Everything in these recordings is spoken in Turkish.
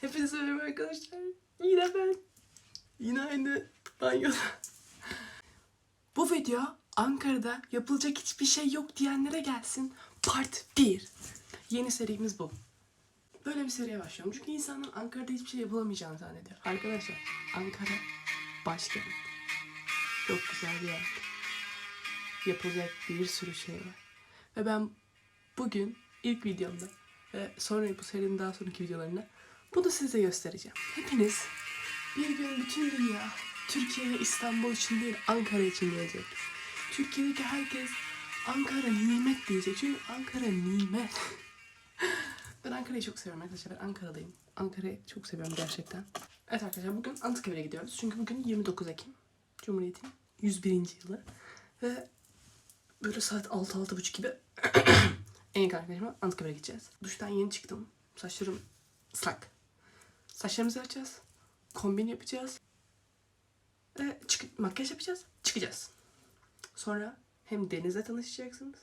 Hepinize merhaba arkadaşlar. Yine ben. Yine aynı banyoda. Bu video Ankara'da yapılacak hiçbir şey yok diyenlere gelsin. Part 1. Yeni serimiz bu. Böyle bir seriye başlıyorum. Çünkü insanlar Ankara'da hiçbir şey yapılamayacağını zannediyor. Arkadaşlar Ankara başkent. Çok güzel bir yer. Yapılacak bir sürü şey var. Ve ben bugün ilk videomda ve sonra bu serinin daha sonraki videolarında bunu size göstereceğim. Hepiniz bir gün bütün dünya Türkiye ve İstanbul için değil Ankara için diyecek. Türkiye'deki herkes Ankara nimet diyecek. Çünkü Ankara nimet. ben Ankara'yı çok seviyorum arkadaşlar. Ben Ankara'dayım. Ankara'yı çok seviyorum gerçekten. Evet arkadaşlar bugün Anıtkabir'e gidiyoruz. Çünkü bugün 29 Ekim. Cumhuriyet'in 101. yılı. Ve böyle saat 6-6.30 gibi en yakın arkadaşıma Anıtkabir'e gideceğiz. Duştan yeni çıktım. Saçlarım ıslak. Saçlarımızı yapacağız. Kombin yapacağız. Ve çık makyaj yapacağız. Çıkacağız. Sonra hem denizle tanışacaksınız.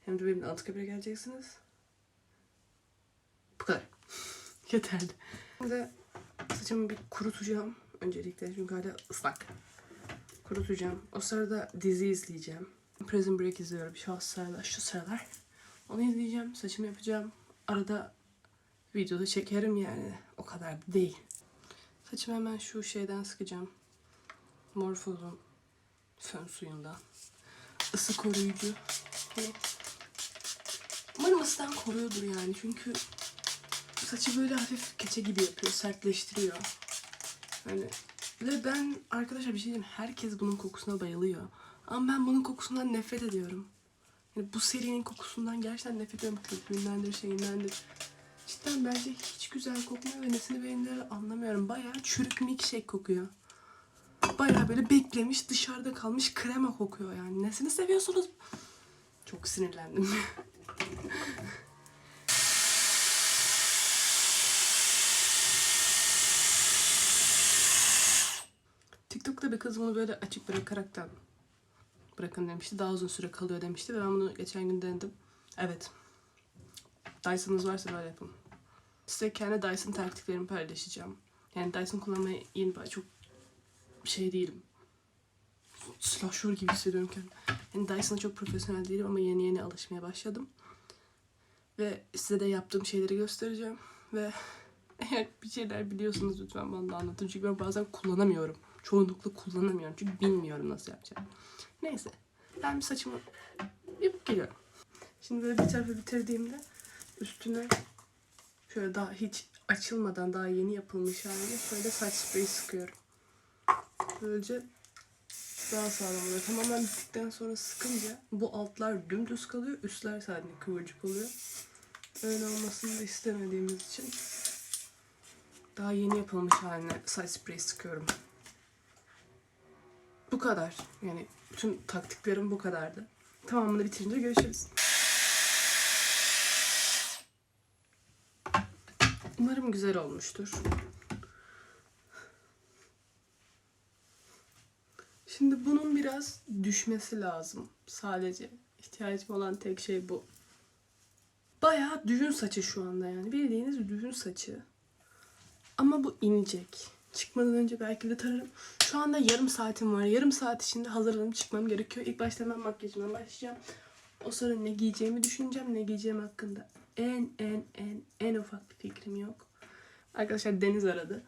Hem de benimle Anıtkabir'e geleceksiniz. Bu kadar. Yeterli. Şimdi saçımı bir kurutacağım öncelikle çünkü hala ıslak. Kurutacağım. O sırada dizi izleyeceğim. Prison Break izliyorum şu sıralar. Şu sıralar. Onu izleyeceğim. Saçımı yapacağım. Arada videoda çekerim yani. Kadar da değil. Saçımı hemen şu şeyden sıkacağım. Morphose'un fön suyundan. Isı koruyucu. Hani umarım ısıdan koruyordur yani. Çünkü saçı böyle hafif keçe gibi yapıyor. Sertleştiriyor. Hani ve ben arkadaşlar bir şey diyeyim. Herkes bunun kokusuna bayılıyor. Ama ben bunun kokusundan nefret ediyorum. Yani bu serinin kokusundan gerçekten nefret ediyorum. Köpüğündendir, şeyindendir. Cidden bence hiç güzel kokmuyor ve nesini beğendiğini anlamıyorum. Bayağı çürük milkshake kokuyor. Bayağı böyle beklemiş dışarıda kalmış krema kokuyor yani. Nesini seviyorsunuz? Çok sinirlendim. TikTok'ta bir kız bunu böyle açık bırakaraktan bırakın demişti. Daha uzun süre kalıyor demişti ve ben bunu geçen gün denedim. Evet. Dyson'ınız varsa böyle yapın. Size kendi Dyson taktiklerimi paylaşacağım. Yani Dyson kullanmaya yeni ba- çok şey değilim. Slasher gibi hissediyorum kendimi. Yani Dyson'a çok profesyonel değilim ama yeni yeni alışmaya başladım. Ve size de yaptığım şeyleri göstereceğim. Ve eğer bir şeyler biliyorsanız lütfen bana da anlatın. Çünkü ben bazen kullanamıyorum. Çoğunlukla kullanamıyorum. Çünkü bilmiyorum nasıl yapacağım. Neyse. Ben bir saçımı yapıp geliyorum. Şimdi böyle bir tarafı bitirdiğimde üstüne şöyle daha hiç açılmadan daha yeni yapılmış halde şöyle saç spreyi sıkıyorum. Böylece daha sağlam oluyor. Tamamen bittikten sonra sıkınca bu altlar dümdüz kalıyor. Üstler sadece kıvırcık oluyor. Öyle olmasını da istemediğimiz için daha yeni yapılmış haline saç spreyi sıkıyorum. Bu kadar. Yani bütün taktiklerim bu kadardı. Tamamını bitirince görüşürüz. Umarım güzel olmuştur. Şimdi bunun biraz düşmesi lazım. Sadece ihtiyacım olan tek şey bu. Bayağı düğün saçı şu anda yani. Bildiğiniz düğün saçı. Ama bu inecek. Çıkmadan önce belki de tararım. Şu anda yarım saatim var. Yarım saat içinde hazırlanıp çıkmam gerekiyor. İlk başta ben makyajıma başlayacağım. O sonra ne giyeceğimi düşüneceğim. Ne giyeceğim hakkında en en en en ufak bir fikrim yok. Arkadaşlar Deniz aradı.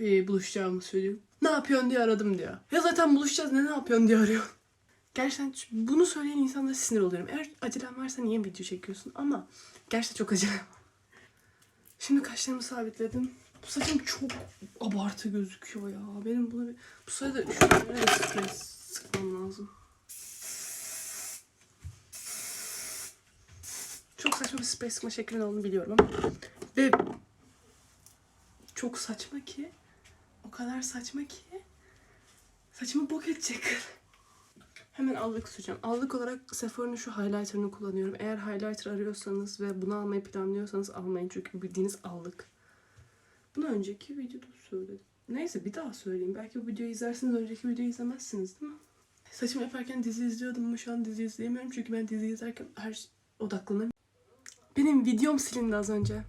Ee, buluşacağımı söylüyor. Ne yapıyorsun diye aradım diyor. Ya zaten buluşacağız ne ne yapıyorsun diye arıyor. Gerçekten bunu söyleyen insanlara sinir oluyorum. Eğer acelen varsa niye video çekiyorsun? Ama gerçekten çok acelem. Şimdi kaşlarımı sabitledim. Bu saçım çok abartı gözüküyor ya. Benim bunu bir... Bu sırada şöyle sıkmam lazım. Çok saçma bir sıkma şeklinin olduğunu biliyorum ama. Ve çok saçma ki. O kadar saçma ki. Saçımı bok edecek. Hemen allık süreceğim. Allık olarak Sephora'nın şu highlighter'ını kullanıyorum. Eğer highlighter arıyorsanız ve bunu almayı planlıyorsanız almayın. Çünkü bildiğiniz allık. Bunu önceki videoda söyledim. Neyse bir daha söyleyeyim. Belki bu videoyu izlersiniz önceki videoyu izlemezsiniz değil mi? Saçımı yaparken dizi izliyordum ama şu an dizi izleyemiyorum. Çünkü ben dizi izlerken her şey odaklanamıyorum. Benim videom silindi az önce.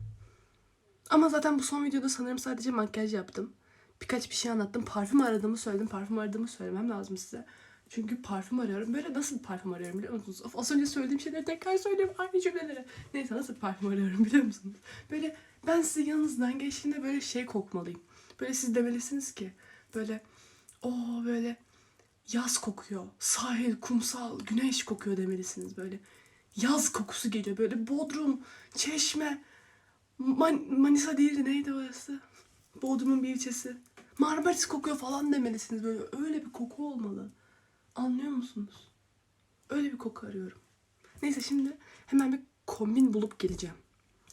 Ama zaten bu son videoda sanırım sadece makyaj yaptım. Birkaç bir şey anlattım. Parfüm aradığımı söyledim. Parfüm aradığımı söylemem lazım size. Çünkü parfüm arıyorum. Böyle nasıl parfüm arıyorum biliyor musunuz? Of, az önce söylediğim şeyleri tekrar söylüyorum. Aynı cümleleri. Neyse nasıl parfüm arıyorum biliyor musunuz? Böyle ben sizin yanınızdan geçtiğinde böyle şey kokmalıyım. Böyle siz demelisiniz ki böyle o böyle yaz kokuyor. Sahil, kumsal, güneş kokuyor demelisiniz böyle. Yaz kokusu geliyor böyle Bodrum, Çeşme, Man- Manisa değildi neydi orası? Bodrum'un bir ilçesi. Marmaris kokuyor falan demelisiniz böyle. Öyle bir koku olmalı. Anlıyor musunuz? Öyle bir koku arıyorum. Neyse şimdi hemen bir kombin bulup geleceğim.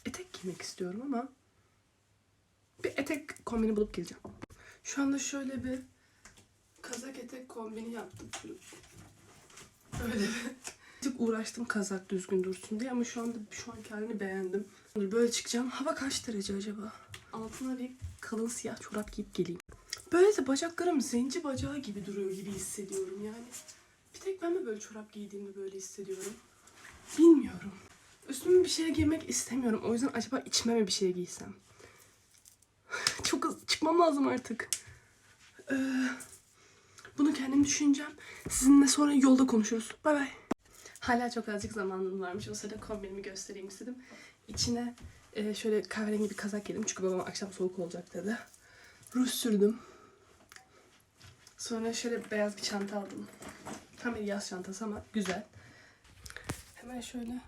Etek giymek istiyorum ama bir etek kombini bulup geleceğim. Şu anda şöyle bir kazak etek kombini yaptım. Öyle bir Çok uğraştım kazak düzgün dursun diye ama şu anda şu an kendini beğendim. Böyle çıkacağım. Hava kaç derece acaba? Altına bir kalın siyah çorap giyip geleyim. Böyle de bacaklarım zenci bacağı gibi duruyor gibi hissediyorum yani. Bir tek ben mi böyle çorap giydiğimde böyle hissediyorum? Bilmiyorum. Üstüme bir şey giymek istemiyorum. O yüzden acaba içime mi bir şey giysem? Çok hızlı çıkmam lazım artık. Ee, bunu kendim düşüneceğim. Sizinle sonra yolda konuşuruz. Bay bay. Hala çok azıcık zamanım varmış. O sırada kombinimi göstereyim istedim. İçine e, şöyle kahverengi bir kazak giydim. Çünkü babam akşam soğuk olacak dedi. Ruj sürdüm. Sonra şöyle beyaz bir çanta aldım. Tam bir yaz çantası ama güzel. Hemen şöyle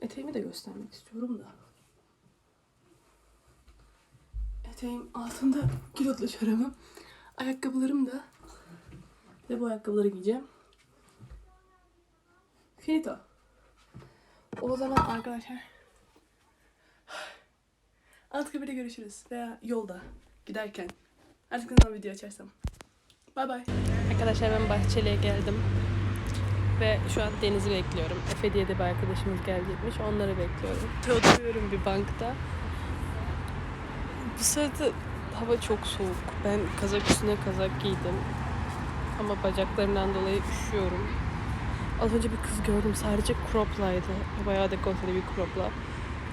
eteğimi de göstermek istiyorum da. Eteğim altında kilotlu çorabım. Ayakkabılarım da de bu ayakkabıları giyeceğim. Finito. O zaman arkadaşlar Anıtkabir'de görüşürüz veya yolda giderken. Artık ne zaman video açarsam. Bay bay. Arkadaşlar ben Bahçeli'ye geldim. Ve şu an Deniz'i bekliyorum. Efe diye de bir arkadaşımız gelecekmiş. Onları bekliyorum. Oturuyorum bir bankta. Bu sırada hava çok soğuk. Ben kazak üstüne kazak giydim. Ama bacaklarımdan dolayı üşüyorum. Az önce bir kız gördüm. Sadece crop'laydı. Bayağı dekolteli bir crop'la.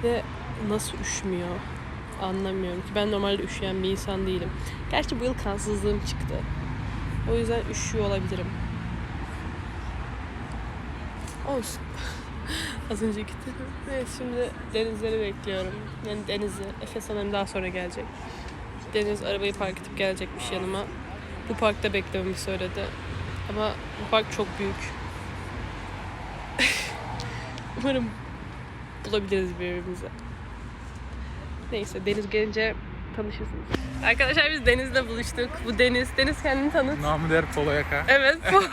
Ve nasıl üşümüyor anlamıyorum ki. Ben normalde üşüyen bir insan değilim. Gerçi bu yıl kansızlığım çıktı. O yüzden üşüyor olabilirim. Olsun. Az önce gittim. Evet şimdi denizleri bekliyorum. Yani Deniz'i, Efe sanırım daha sonra gelecek. Deniz arabayı park edip gelecekmiş yanıma. Bu parkta beklememi söyledi. Ama bu park çok büyük. Umarım bulabiliriz birbirimizi. Neyse Deniz gelince tanışırsınız. Arkadaşlar biz Deniz'le buluştuk. Bu Deniz. Deniz kendini tanıt. Namı der polo yaka. Evet, Polo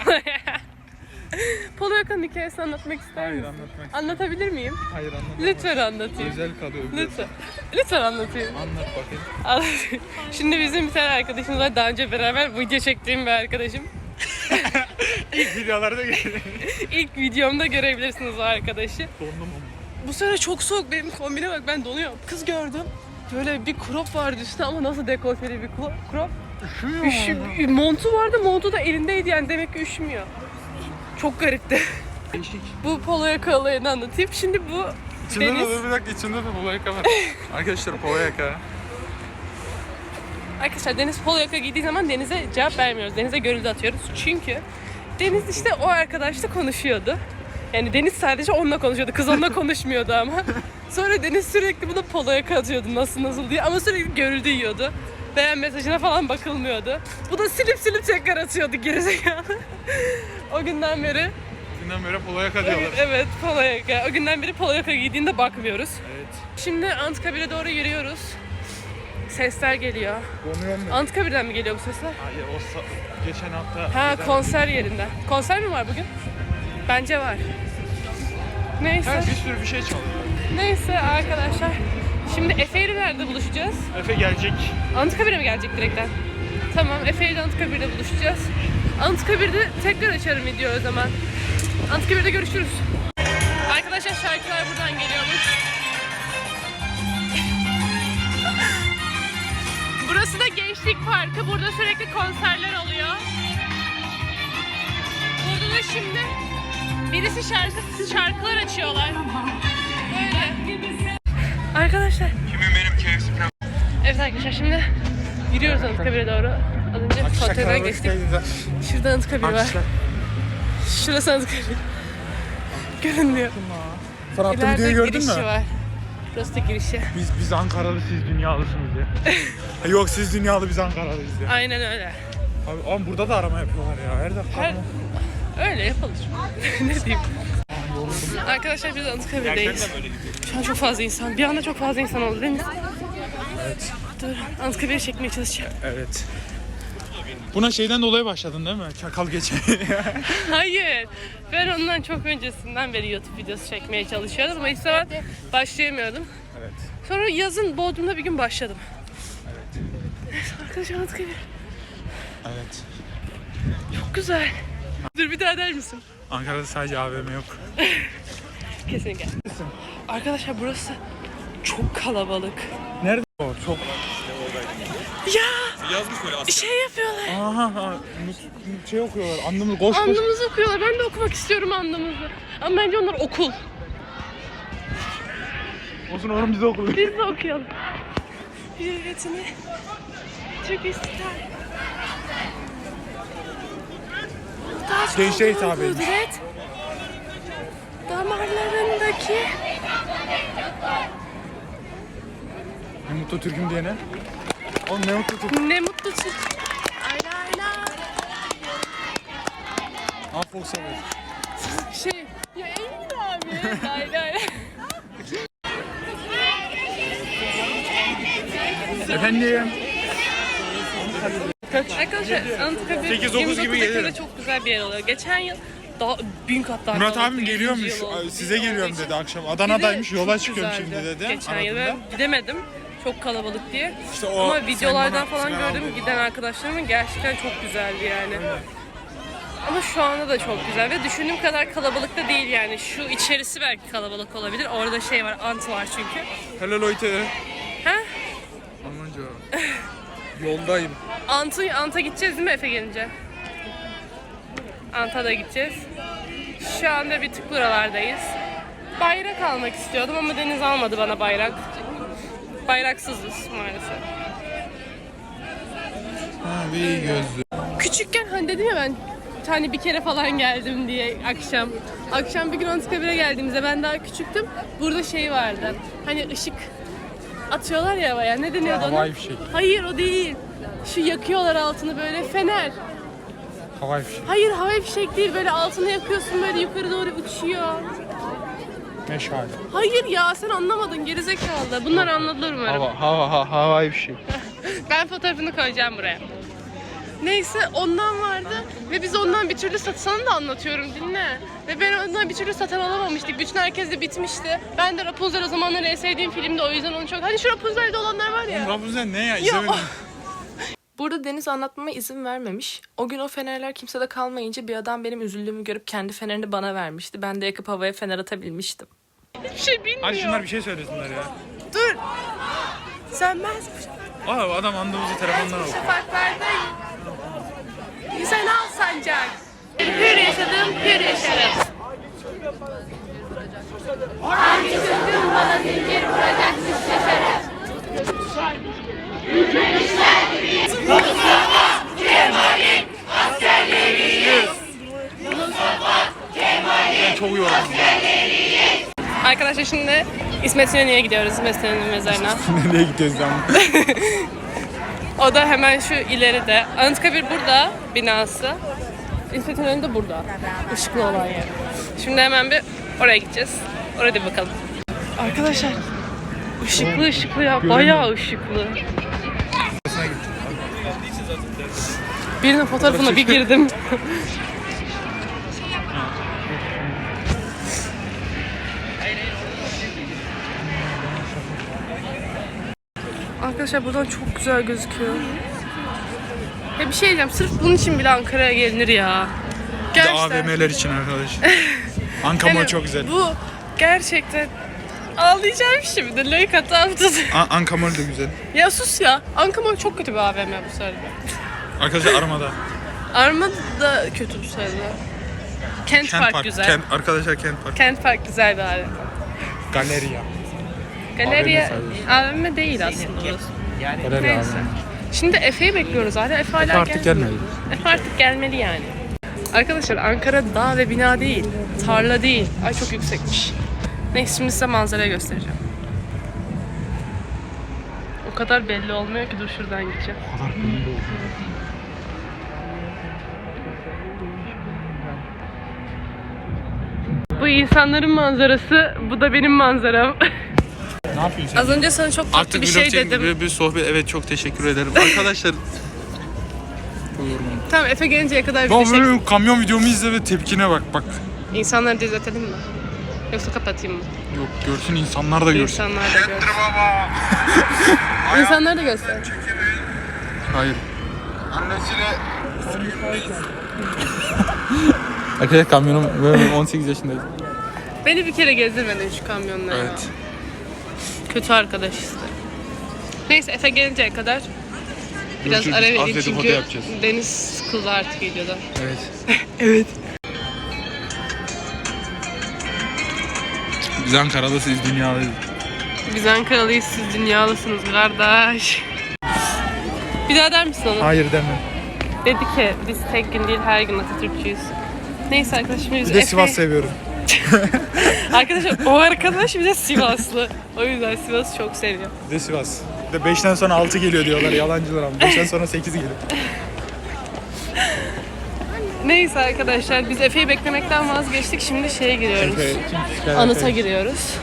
Polo Yaka'nın hikayesini anlatmak ister Hayır misin? anlatmak istedim. Anlatabilir miyim? Hayır anlatmak Lütfen anlatayım. Özel kalıyor. Lütfen. Lütfen anlatayım. Anlat bakayım. Anlatayım. Şimdi bizim bir tane arkadaşımız var. Daha önce beraber video çektiğim bir arkadaşım. İlk videolarda gelelim. İlk videomda görebilirsiniz o arkadaşı. Dondum. Bu sene çok soğuk. Benim kombine bak ben donuyorum. Kız gördüm. Böyle bir crop vardı üstünde ama nasıl dekolteli bir cro- crop. Üşümüyor Üşü, montu vardı. Montu da elindeydi yani demek ki üşümüyor. Çok garipti. Değişik. Bu polo yaka olayını anlatayım. Şimdi bu İçinde Deniz. de bir dakika içinde de polo yaka var. Arkadaşlar polo yaka. Arkadaşlar Deniz polo yaka giydiği zaman Deniz'e cevap vermiyoruz. Deniz'e görüldü atıyoruz. Çünkü Deniz işte o arkadaşla konuşuyordu. Yani Deniz sadece onunla konuşuyordu. Kız onunla konuşmuyordu ama. Sonra Deniz sürekli buna polo yaka atıyordu nasıl nasıl diye. Ama sürekli görüldü yiyordu. Beğen mesajına falan bakılmıyordu. Bu da silip silip tekrar atıyordu gerizekalı. o günden beri Günden beri polo yaka diyorlar. evet polo yaka. O günden beri polo yaka giydiğinde bakmıyoruz. Evet. Şimdi Anıtkabir'e doğru yürüyoruz. Sesler geliyor. Donuyorum ben. Anıtkabir'den mi geliyor bu sesler? Hayır o sa- geçen hafta. Ha konser yerinde. Konser mi var bugün? Bence var. Neyse. Ha, bir sürü bir şey çalıyor. Neyse arkadaşlar. Şimdi Efe ile nerede buluşacağız? Efe gelecek. Anıtkabir'e mi gelecek direkten? Tamam Efe ile Anıtkabir'de buluşacağız. Anıtkabir'de tekrar açarım video o zaman. Anıtkabir'de görüşürüz. Arkadaşlar şarkılar buradan geliyormuş. Burası da Gençlik Parkı. Burada sürekli konserler oluyor. Burada da şimdi birisi şarkı şarkılar açıyorlar. Böyle. Arkadaşlar. Kimin benim plan? Evet arkadaşlar şimdi yürüyoruz Anıtkabir'e doğru. Az önce Fontaine'den geçtik. Şurada Anıtkabir var. Şurası Anıtkabir. Görünmüyor. Sen attığın İleride videoyu gördün mü? var. Burası da girişi. Biz biz Ankaralı siz dünyalısınız ya. Yok siz dünyalı biz Ankaralıyız ya. Aynen öyle. Abi, abi burada da arama yapıyorlar ya. Her dakika. Her... Öyle yapılır. ne diyeyim. Arkadaşlar biz Anıtkabir'deyiz. Şu an çok fazla insan. Bir anda çok fazla insan oldu değil mi? Evet. Dur Anıtkabir'i çekmeye çalışacağım. Evet. Buna şeyden dolayı başladın değil mi? Çakal geçe. Hayır. Ben ondan çok öncesinden beri YouTube videosu çekmeye çalışıyordum ama hiç zaman başlayamıyordum. evet. Sonra yazın Bodrum'da bir gün başladım. Evet. Arkadaşlar Anıtkabir Evet. çok güzel. Dur bir daha der misin? Ankara'da sadece AVM yok. Kesinlikle. Arkadaşlar burası çok kalabalık. Nerede o? Çok. Ya şey yapıyorlar. Aha. Şey okuyorlar. Anlamı koş koş. Andımızı okuyorlar. Ben de okumak istiyorum andımızı. Ama bence onlar okul. Olsun oğlum bize okuyun. Biz de okuyalım. Hürriyetini Türk İstiklal. Taç Gençliğe hitap etmiş. kudret. Damarlarındaki mutlu Türk'üm diyene. Oğlum ne mutlu Türk. ne mutlu Türk. Ayla ayla. Aa folk sever. Şey. Ya Emin abi. Ayla ayla. Efendim. Arkadaşlar Anıtkabir 8-9 gibi 29 gelirim. Ekim'de çok güzel bir yer oluyor. Geçen yıl daha bin kat daha Murat kalabalıktı. abim geliyormuş. Yedinci yıl oldu. Size geliyorum dedi akşam. Bir de Adana'daymış. Yola çok çıkıyorum güzeldi. şimdi dedi. Geçen yıl Aradığında. ben gidemedim. Çok kalabalık diye. İşte o Ama videolardan falan gördüm giden arkadaşlarımın gerçekten çok güzeldi yani. Ama şu anda da çok güzel ve düşündüğüm kadar kalabalık da değil yani. Şu içerisi belki kalabalık olabilir. Orada şey var, ant var çünkü. Hello Leute. Ha? Almanca. Yoldayım. Ant'a, Ant'a gideceğiz değil mi Efe gelince? Ant'a da gideceğiz. Şu anda bir tık buralardayız. Bayrak almak istiyordum ama Deniz almadı bana bayrak. Bayraksızız maalesef. Mavi gözlü. Küçükken hani dedim ya ben tane bir kere falan geldim diye akşam. Akşam bir gün Anıtkabir'e geldiğimizde ben daha küçüktüm. Burada şey vardı. Hani ışık atıyorlar ya havaya. Ne deniyordu ona? Havai fişek. Hayır o değil. Şu yakıyorlar altını böyle fener. Havai fişek. Hayır havai fişek değil böyle altını yakıyorsun böyle yukarı doğru uçuyor. Meşale. Hayır ya sen anlamadın gerizekalı. Bunlar anlatılır umarım. Hava, hava, ha, havai fişek. Ben fotoğrafını koyacağım buraya. Neyse ondan vardı ve biz ondan bir türlü sat sana da anlatıyorum dinle. Ve ben ondan bir türlü satın alamamıştık. Bütün herkes de bitmişti. Ben de Rapunzel o zamanlar en sevdiğim filmdi o yüzden onu çok... Hani şu Rapunzel'de olanlar var ya. Rapunzel ne ya? İzlemedim. Burada Deniz anlatmama izin vermemiş. O gün o fenerler kimsede kalmayınca bir adam benim üzüldüğümü görüp kendi fenerini bana vermişti. Ben de yakıp havaya fener atabilmiştim. Hiçbir şey bilmiyor. Hadi şunlar bir şey söylesinler ya. Dur. Sönmez Aa adam andığımızı telefondan okuyor. şafaklarda Sen al sancak. Hür yaşadım, hür yaşarım. Hangi çocuğun bana zincir vuracakmış şaşarım. Ben çok yoruldum. Arkadaşlar şimdi İsmet İnönü'ye gidiyoruz İsmet İnönü mezarına. Nereye gidiyoruz lan? O da hemen şu ileride. Anıtkabir burada binası. İsmet İnönü de burada. Işıklı olan yer. Şimdi hemen bir oraya gideceğiz. Oraya da bakalım. Arkadaşlar ışıklı ışıklı ya. Bayağı ışıklı. Birinin fotoğrafına bir girdim. Arkadaşlar buradan çok güzel gözüküyor. Ya bir şey diyeceğim. Sırf bunun için bile Ankara'ya gelinir ya. Gerçekten. AVM'ler için arkadaş. Ankara Yani çok güzel. Bu gerçekten ağlayacağım şimdi. Like atamadım. Ankamol da güzel. ya sus ya. Ankamol çok kötü bir AVM bu sırada. Arkadaşlar Armada. Armada da kötü bu sırada. Kent, Kent Park, Park. güzel. Kent, arkadaşlar Kent Park. Kent Park güzel bir AVM. Galeriya. Galeriye AVM değil aslında orası. Neyse. Şimdi Efe'yi bekliyoruz hala. Efe hala artık gelmedi. Efe artık gelmeli yani. Arkadaşlar Ankara dağ ve bina değil. Tarla değil. Ay çok yüksekmiş. Neyse şimdi size manzarayı göstereceğim. O kadar belli olmuyor ki dur şuradan gideceğim. O kadar belli oldu. Bu insanların manzarası, bu da benim manzaram. Ne yapıyorsun? Az önce sana çok tatlı bir şey dedim. bir, bir sohbet. Evet çok teşekkür ederim. Arkadaşlar Tamam Efe gelinceye kadar bir şey... böyle kamyon videomu izle ve tepkine bak bak. İnsanları da izletelim mi? Yoksa kapatayım mı? Yok görsün insanlar da görsün. İnsanlar da görsün. İnsanlar da göster. Hayır. Arkadaşlar kamyonum böyle 18 yaşındayım. Beni bir kere gezdirmedin şu kamyonla ya. Evet. Kötü arkadaş işte. Neyse Efe gelinceye kadar biraz Görüşürüz. ara vereyim Az dedikodu çünkü yapacağız. Deniz sıkıldı artık videoda. Evet. Biz Ankara'da siz dünyadayız. Biz Ankaralıyız siz dünyalısınız kardeş. Bir daha der misin onu? Hayır deme. Dedi ki biz tek gün değil her gün Atatürkçüyüz. Neyse arkadaşlar şimdi biz Bir de Efe- Sivas seviyorum. Arkadaşlar o arkadaş bir de Sivaslı. O yüzden Sivas'ı çok seviyor. Bir de Sivas. Bir de 5'ten sonra 6 geliyor diyorlar yalancılar ama 5'ten sonra 8 geliyor. Neyse arkadaşlar biz Efe'yi beklemekten vazgeçtik. Şimdi şeye giriyoruz. Anıta giriyoruz.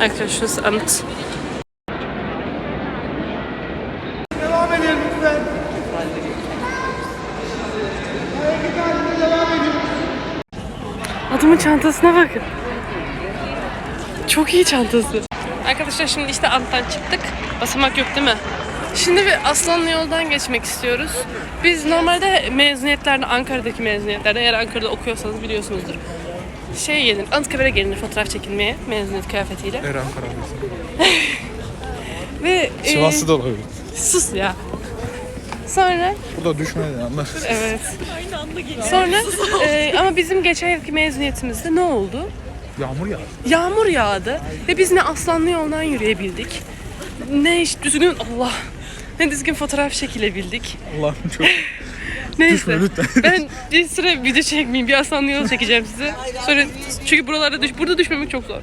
Arkadaşlar şurası anıt. Çantasına bakın. Çok iyi çantası. Arkadaşlar şimdi işte anttan çıktık. Basamak yok değil mi? Şimdi bir Aslanlı yoldan geçmek istiyoruz. Biz normalde mezuniyetlerde, Ankara'daki mezuniyetlerde, eğer Ankara'da okuyorsanız biliyorsunuzdur. Şey gelir, Anıtkabir'e gelinir fotoğraf çekilmeye mezuniyet kıyafetiyle. Her Ankara'dasın. Ve e, Sivaslı da olabilir. sus ya. Sonra Bu da düşmedi anlar. evet. Sonra e, ama bizim geçen yılki mezuniyetimizde ne oldu? Yağmur ya. Yağmur yağdı ve biz ne Aslanlı yoldan yürüyebildik. Ne hiç düzgün Allah ne düzgün fotoğraf çekilebildik. Allah'ım çok. Neyse. Düşme lütfen. Ben bir süre video çekmeyeyim. Bir aslanlı yol çekeceğim size. Sonra çünkü buralarda düş burada düşmemek çok zor.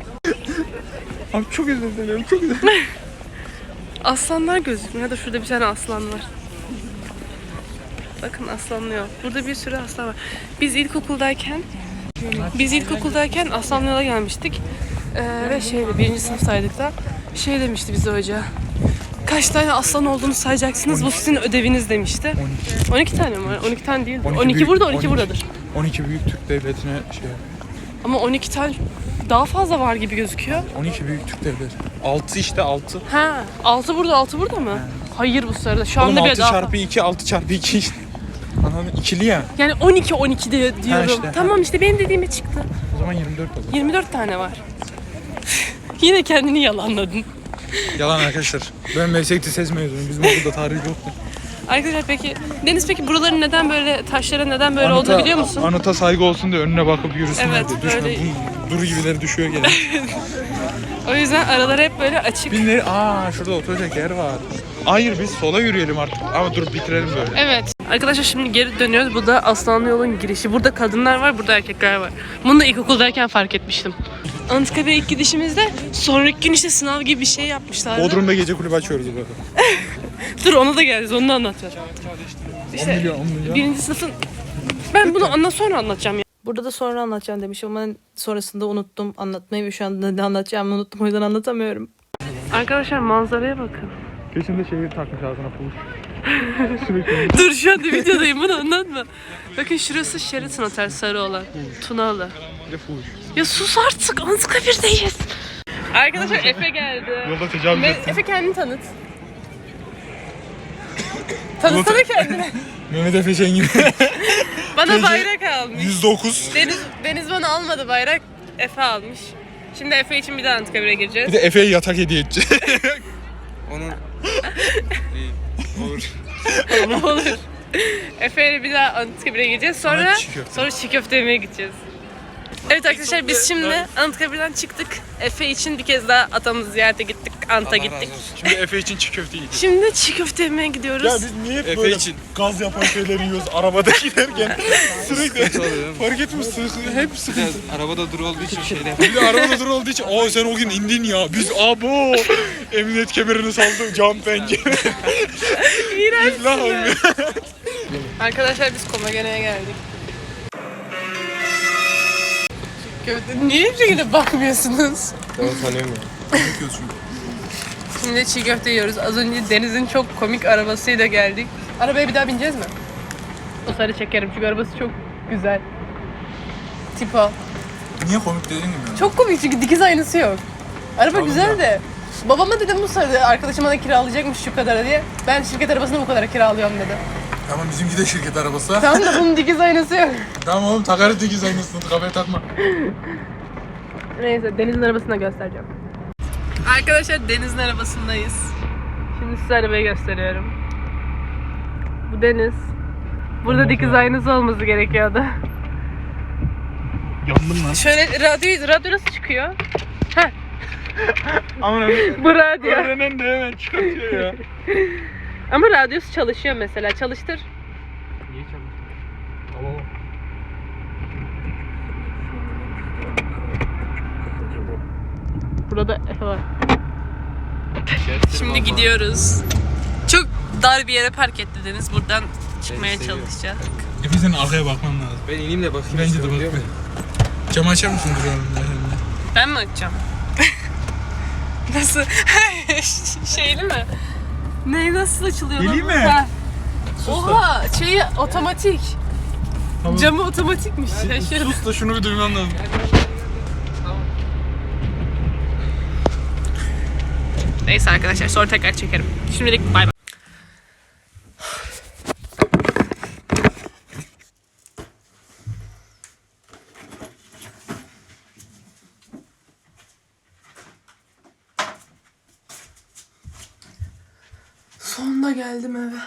Abi çok özür dilerim. Çok özür dilerim. Aslanlar gözükmüyor. Ya da şurada bir tane aslan var. Bakın aslanlı yol. Burada bir sürü aslan var. Biz ilkokuldayken biz ilkokuldayken aslanlı yola gelmiştik. Ee, ve şeyde birinci sınıftaydık da şey demişti bize hoca. Kaç tane aslan olduğunu sayacaksınız. Bu sizin ödeviniz demişti. 12 tane mi var? 12 tane değil. 12, 12 büyük- burada, 12, 12. buradadır. 12 büyük Türk devletine şey. Ama 12 tane daha fazla var gibi gözüküyor. 12 büyük Türk devleti. 6 işte 6. Ha, 6 burada, 6 burada mı? Hayır bu sırada. Şu Oğlum anda 6 bile daha çarpı 2 6 çarpı 2 işte. Anladın mı? İkili ya. Yani 12 12 diye diyorum. işte, ha. tamam işte benim dediğime çıktı. O zaman 24 olur. 24 tane var. Yine kendini yalanladın. Yalan arkadaşlar. Ben meslek lisesi mezunuyum. Bizim okulda tarih yoktu. Arkadaşlar peki Deniz peki buraların neden böyle taşlara neden böyle olduğunu biliyor musun? Anıta saygı olsun diye önüne bakıp yürüsünler Evet, diye. Düşme. böyle- Bu Duru gibileri düşüyor gene. O yüzden aralar hep böyle açık. Binleri, aa şurada oturacak yer var. Hayır biz sola yürüyelim artık. Ama dur bitirelim böyle. Evet. Arkadaşlar şimdi geri dönüyoruz. Bu da Aslanlı Yol'un girişi. Burada kadınlar var, burada erkekler var. Bunu da ilkokuldayken fark etmiştim. Anıtkabir'e ilk gidişimizde sonraki gün işte sınav gibi bir şey yapmışlardı. Bodrum'da gece kulübü açıyoruz burada. Dur ona da geleceğiz, onu da anlatacağız. 10 İşte milyon 10 milyon. birinci sınıfın... Ben bunu anlat sonra anlatacağım ya. Burada da sonra anlatacağım demişim ama sonrasında unuttum anlatmayı ve şu anda ne anlatacağımı unuttum o yüzden anlatamıyorum. Arkadaşlar manzaraya bakın. Peşinde şeyi takmış ağzına fuhuş. Dur şu anda videodayım bunu anlatma. Bakın şurası Sheraton Otel sarı olan. Tunalı. Ya sus artık Anıtkabir'deyiz. Arkadaşlar Efe geldi. Yolda tecavüz Ve ettim. Efe kendini tanıt. Tanıtsana kendini. Mehmet Efe Şengin. Bana bayrak almış. 109. Deniz, Deniz bana almadı bayrak. Efe almış. Şimdi Efe için bir daha Anıtkabir'e gireceğiz. Bir de Efe'ye yatak hediye edeceğiz. onun olur. Olur. Efe ile bir daha Anıtkabir'e gireceğiz. Sonra Sonra çiğ köfte. sonra çiğ köfte yemeye gideceğiz. Evet arkadaşlar biz şimdi Anıtkabir'den çıktık. Efe için bir kez daha atamızı ziyarete gittik. Anta gittik. Şimdi Efe için çiğ köfte yiyeceğiz. Şimdi çiğ köfte yemeye gidiyoruz. Ya biz niye hep Efe böyle için. gaz yapan şeyleri yiyoruz arabada giderken? Sürekli Sıkıntı oluyor değil mi? fark etmişsin hep sıkıntı. Biraz arabada dur olduğu için şeyde Bir de arabada dur olduğu için aa sen o gün indin ya biz abo emniyet kemerini saldı cam pencere. Arkadaşlar biz Komagene'ye geldik. Köfte niye bir şekilde bakmıyorsunuz? Ben tanıyorum ya. Şimdi çiğ köfte yiyoruz. Az önce Deniz'in çok komik arabasıyla geldik. Arabaya bir daha bineceğiz mi? O sarı çekerim çünkü arabası çok güzel. Tipo. Niye komik dedin mi? Çok komik çünkü dikiz aynası yok. Araba güzel de. Babama dedim bu sarı arkadaşım bana kiralayacakmış şu kadara diye. Ben şirket arabasını bu kadara kiralıyorum dedi. Tamam bizimki de şirket arabası. Tamam da bunun dikiz aynası yok. tamam oğlum takarız dikiz aynısını kafaya takma. Neyse Deniz'in arabasını da göstereceğim. Arkadaşlar Deniz'in arabasındayız. Şimdi size arabayı gösteriyorum. Bu Deniz. Burada dikiz aynası olması gerekiyordu. Yandım lan. Şöyle radyo, radyo nasıl çıkıyor? Aman Bu radyo. öğrenen de hemen çıkartıyor ya. Ama radyosu çalışıyor mesela. Çalıştır. Niye çalışmıyor? Burada Efe var. Şimdi gidiyoruz. Çok dar bir yere park etti Deniz. Buradan çıkmaya seviyorum. Efe senin arkaya bakman lazım. Ben ineyim de bakayım. Bence de bak. Camı açar mısın duralım? Ben mi açacağım? nasıl? Şeyli mi? Ne nasıl açılıyor? lan Geleyim mi? Ha. Oha şeyi otomatik. Tamam. Camı otomatikmiş. Şaşırdım. Sus da şunu bir duyman lazım. Neyse arkadaşlar sonra tekrar çekerim. Şimdilik bay bay. Geldim eve.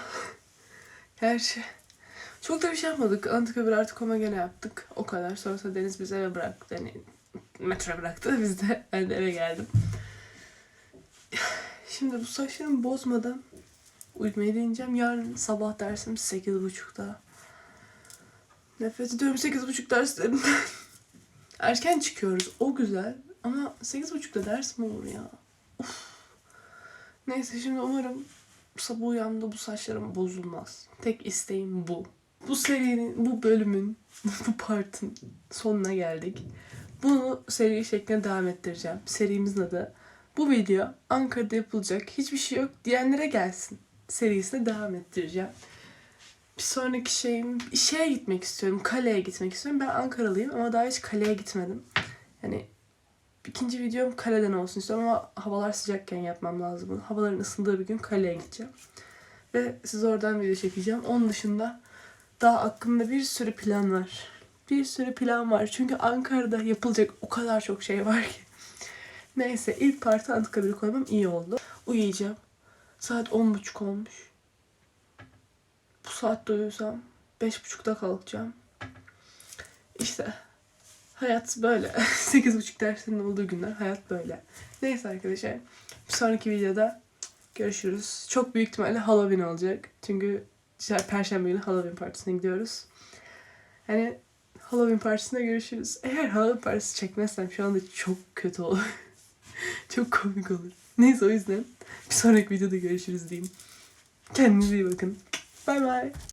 Gerçi çok da bir şey yapmadık. Antikabir artık koma gene yaptık. O kadar. Sonrasında Deniz bizi eve bıraktı. Yani metroya bıraktı. Biz de ben de eve geldim. Şimdi bu saçlarımı bozmadan uyumaya deneyeceğim. Yarın sabah dersim 8.30'da. Nefret ediyorum 8.30 derslerinden. Erken çıkıyoruz. O güzel. Ama 8.30'da ders mi olur ya? Of. Neyse şimdi umarım sabah uyandığımda bu saçlarım bozulmaz. Tek isteğim bu. Bu serinin, bu bölümün, bu partın sonuna geldik. Bunu seri şeklinde devam ettireceğim. Serimizin adı bu video Ankara'da yapılacak hiçbir şey yok diyenlere gelsin serisine devam ettireceğim. Bir sonraki şeyim şeye gitmek istiyorum. Kaleye gitmek istiyorum. Ben Ankaralıyım ama daha hiç kaleye gitmedim. Yani ikinci videom kaleden olsun istiyorum ama havalar sıcakken yapmam lazım bunu. Havaların ısındığı bir gün kaleye gideceğim. Ve size oradan video çekeceğim. Onun dışında daha aklımda bir sürü plan var. Bir sürü plan var. Çünkü Ankara'da yapılacak o kadar çok şey var ki. Neyse ilk parti Anıtkabir'i koymam iyi oldu. Uyuyacağım. Saat 10.30 olmuş. Bu saatte uyusam 5.30'da kalkacağım. İşte hayat böyle. 8.30 dersinin olduğu günler hayat böyle. Neyse arkadaşlar. Bir sonraki videoda görüşürüz. Çok büyük ihtimalle Halloween olacak. Çünkü Perşembe günü Halloween partisine gidiyoruz. Yani Halloween partisinde görüşürüz. Eğer Halloween partisi çekmezsem şu anda çok kötü olur. çok komik olur. Neyse o yüzden bir sonraki videoda görüşürüz diyeyim. Kendinize iyi bakın. Bay bay.